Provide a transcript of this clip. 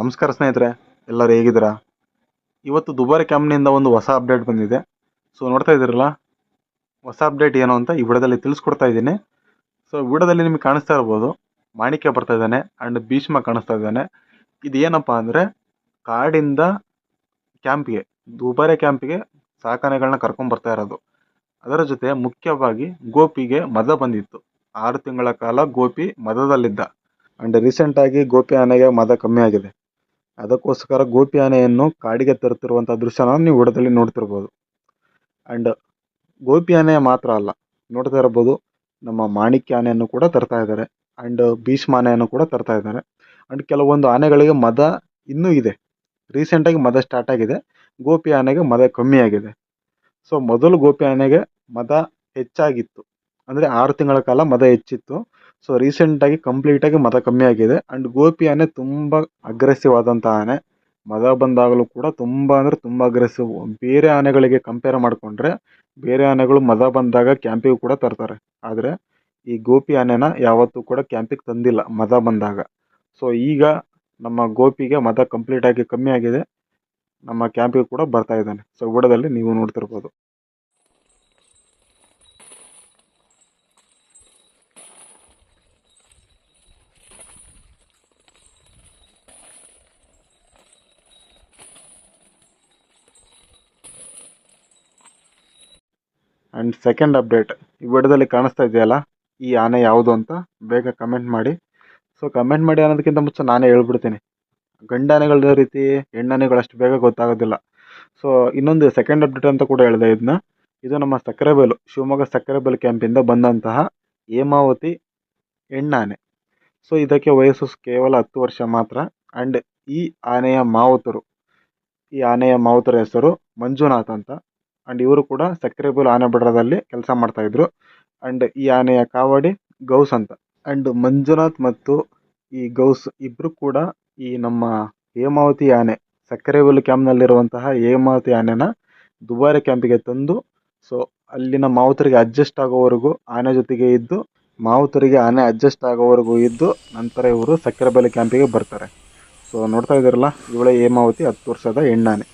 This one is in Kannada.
ನಮಸ್ಕಾರ ಸ್ನೇಹಿತರೆ, ಎಲ್ಲರೂ ಹೇಗಿದ್ದೀರಾ? ಇವತ್ತು ದುಬಾರಿ ಕ್ಯಾಮ್ನಿಂದ ಒಂದು ಹೊಸ ಅಪ್ಡೇಟ್ ಬಂದಿದೆ. ಸೊ ನೋಡ್ತಾ ಇದ್ದೀರಲ್ಲ, ಹೊಸ ಅಪ್ಡೇಟ್ ಏನು ಅಂತ ಈ ವಿಡಿಯೋದಲ್ಲಿ ತಿಳಿಸ್ಕೊಡ್ತಾ ಇದ್ದೀನಿ. ಸೊ ವಿಡಿಯೋದಲ್ಲಿ ನಿಮಗೆ ಕಾಣಿಸ್ತಾ ಇರ್ಬೋದು, ಮಾಣಿಕ್ಯ ಬರ್ತಾ ಇದ್ದಾನೆ ಆ್ಯಂಡ್ ಭೀಷ್ಮ ಕಾಣಿಸ್ತಾ ಇದ್ದಾನೆ. ಇದು ಏನಪ್ಪ ಅಂದರೆ, ಕಾಡಿಂದ ಕ್ಯಾಂಪಿಗೆ, ದುಬಾರಿ ಕ್ಯಾಂಪಿಗೆ ಸಾಕಾನೆಗಳನ್ನ ಕರ್ಕೊಂಡ್ಬರ್ತಾ ಇರೋದು. ಅದರ ಜೊತೆ ಮುಖ್ಯವಾಗಿ ಗೋಪಿಗೆ ಮದ ಬಂದಿತ್ತು. ಆರು ತಿಂಗಳ ಕಾಲ ಗೋಪಿ ಮದದಲ್ಲಿದ್ದ. ಆ್ಯಂಡ್ ರೀಸೆಂಟಾಗಿ ಗೋಪಿ ಆನೆಗೆ ಮದ ಕಮ್ಮಿ ಆಗಿದೆ. ಅದಕ್ಕೋಸ್ಕರ ಗೋಪಿ ಆನೆಯನ್ನು ಕಾಡಿಗೆ ತರುತ್ತಿರುವಂಥ ದೃಶ್ಯನ ನೀವು ವಿಡಿಯೋದಲ್ಲಿ ನೋಡ್ತಿರ್ಬೋದು. ಆ್ಯಂಡ್ ಗೋಪಿ ಆನೆ ಮಾತ್ರ ಅಲ್ಲ, ನೋಡ್ತಾ ಇರ್ಬೋದು, ನಮ್ಮ ಮಾಣಿಕ್ಯ ಆನೆಯನ್ನು ಕೂಡ ತರ್ತಾ ಇದ್ದಾರೆ ಆ್ಯಂಡ್ ಭೀಷ್ಮ ಆನೆಯನ್ನು ಕೂಡ ತರ್ತಾ ಇದ್ದಾರೆ. ಆ್ಯಂಡ್ ಕೆಲವೊಂದು ಆನೆಗಳಿಗೆ ಮದ ಇನ್ನೂ ಇದೆ ರೀಸೆಂಟಾಗಿ ಮದ ಸ್ಟಾರ್ಟ್ ಆಗಿದೆ, ಗೋಪಿ ಆನೆಗೆ ಮದ ಕಮ್ಮಿ ಆಗಿದೆ. ಸೊ ಮೊದಲು ಗೋಪಿ ಆನೆಗೆ ಮದ ಹೆಚ್ಚಾಗಿತ್ತು. ಅಂದರೆ ಆರು ತಿಂಗಳ ಕಾಲ ಮದ ಹೆಚ್ಚಿತ್ತು. ಸೊ ರೀಸೆಂಟಾಗಿ ಕಂಪ್ಲೀಟಾಗಿ ಮದ ಕಮ್ಮಿ ಆಗಿದೆ. ಆ್ಯಂಡ್ ಗೋಪಿ ಆನೆ ತುಂಬ ಅಗ್ರೆಸಿವ್ ಆದಂಥ ಆನೆ. ಮದ ಬಂದಾಗಲೂ ಕೂಡ ತುಂಬ ಅಂದರೆ ತುಂಬ ಅಗ್ರೆಸಿವ್ ಬೇರೆ ಆನೆಗಳಿಗೆ ಕಂಪೇರ್ ಮಾಡಿಕೊಂಡ್ರೆ ಬೇರೆ ಆನೆಗಳು ಮದ ಬಂದಾಗ ಕ್ಯಾಂಪಿಗೆ ಕೂಡ ತರ್ತಾರೆ. ಆದರೆ ಈ ಗೋಪಿ ಆನೆನ ಯಾವತ್ತೂ ಕೂಡ ಕ್ಯಾಂಪಿಗೆ ತಂದಿಲ್ಲ ಮದ ಬಂದಾಗ. ಸೊ ಈಗ ನಮ್ಮ ಗೋಪಿಗೆ ಮದ ಕಂಪ್ಲೀಟಾಗಿ ಕಮ್ಮಿ ಆಗಿದೆ. ನಮ್ಮ ಕ್ಯಾಂಪಿಗೆ ಕೂಡ ಬರ್ತಾ ಇದ್ದಾನೆ. ಸೊ ವಿಡಿಯೋದಲ್ಲಿ ನೀವು ನೋಡ್ತಿರ್ಬೋದು. ಆ್ಯಂಡ್ ಸೆಕೆಂಡ್ ಅಪ್ಡೇಟ್ ಈ ವಿಡಿಯೋದಲ್ಲಿ ಕಾಣಿಸ್ತಾ ಇದೆಯಲ್ಲ, ಈ ಆನೆ ಯಾವುದು ಅಂತ ಬೇಗ ಕಮೆಂಟ್ ಮಾಡಿ. ಸೊ ಕಮೆಂಟ್ ಮಾಡಿ ಅನ್ನೋದಕ್ಕಿಂತ ಮುಂಚೆ ನಾನೇ ಹೇಳ್ಬಿಡ್ತೀನಿ. ಗಂಡಾನೆಗಳ ರೀತಿ ಹೆಣ್ಣಾನೆಗಳು ಅಷ್ಟು ಬೇಗ ಗೊತ್ತಾಗೋದಿಲ್ಲ. ಸೊ ಇನ್ನೊಂದು ಸೆಕೆಂಡ್ ಅಪ್ಡೇಟ್ ಅಂತ ಕೂಡ ಹೇಳಿದೆ ಇದನ್ನ. ಇದು ನಮ್ಮ ಸಕ್ಕರೆಬೈಲು ಶಿವಮೊಗ್ಗ ಸಕ್ಕರೆಬೈಲು ಕ್ಯಾಂಪಿಂದ ಬಂದಂತಹ ಹೇಮಾವತಿ ಹೆಣ್ಣಾನೆ ಸೊ ಇದಕ್ಕೆ ವಯಸ್ಸು ಕೇವಲ ಹತ್ತು ವರ್ಷ ಮಾತ್ರ. ಆ್ಯಂಡ್ ಈ ಆನೆಯ ಮಾವುತರು, ಈ ಆನೆಯ ಮಾವುತರ ಹೆಸರು ಮಂಜುನಾಥ್ ಅಂತ. ಆ್ಯಂಡ್ ಇವರು ಕೂಡ ಸಕ್ಕರೆಬೈಲು ಆನೆ ಬಿಡರದಲ್ಲಿ ಕೆಲಸ ಮಾಡ್ತಾಯಿದ್ರು ಅಂಡ್ ಈ ಆನೆಯ ಕಾವಡಿ ಗೌಸ್ ಅಂತ. ಅಂಡ್ ಮಂಜುನಾಥ್ ಮತ್ತು ಈ ಗೌಸ್ ಇಬ್ಬರು ಕೂಡ ಈ ನಮ್ಮ ಹೇಮಾವತಿ ಆನೆ ಸಕ್ಕರೆಬೈಲು ಕ್ಯಾಂಪ್ನಲ್ಲಿರುವಂತಹ ಹೇಮಾವತಿ ಆನೆನ ದುಬಾರಿ ಕ್ಯಾಂಪಿಗೆ ತಂದು ಸೊ ಅಲ್ಲಿನ ಮಾವುತರಿಗೆ ಅಡ್ಜಸ್ಟ್ ಆಗೋವರೆಗೂ ಆನೆ ಜೊತೆಗೆ ಇದ್ದು, ಮಾವುತರಿಗೆ ಆನೆ ಅಡ್ಜಸ್ಟ್ ಆಗೋವರೆಗೂ ಇದ್ದು, ನಂತರ ಇವರು ಸಕ್ಕರೆಬೈಲು ಕ್ಯಾಂಪಿಗೆ ಬರ್ತಾರೆ. ಸೊ ನೋಡ್ತಾ ಇದ್ದೀರಲ್ಲ, ಇವಳೆ ಹೇಮಾವತಿ ಹತ್ತು ವರ್ಷದ ಹೆಣ್ಣಾನೆ.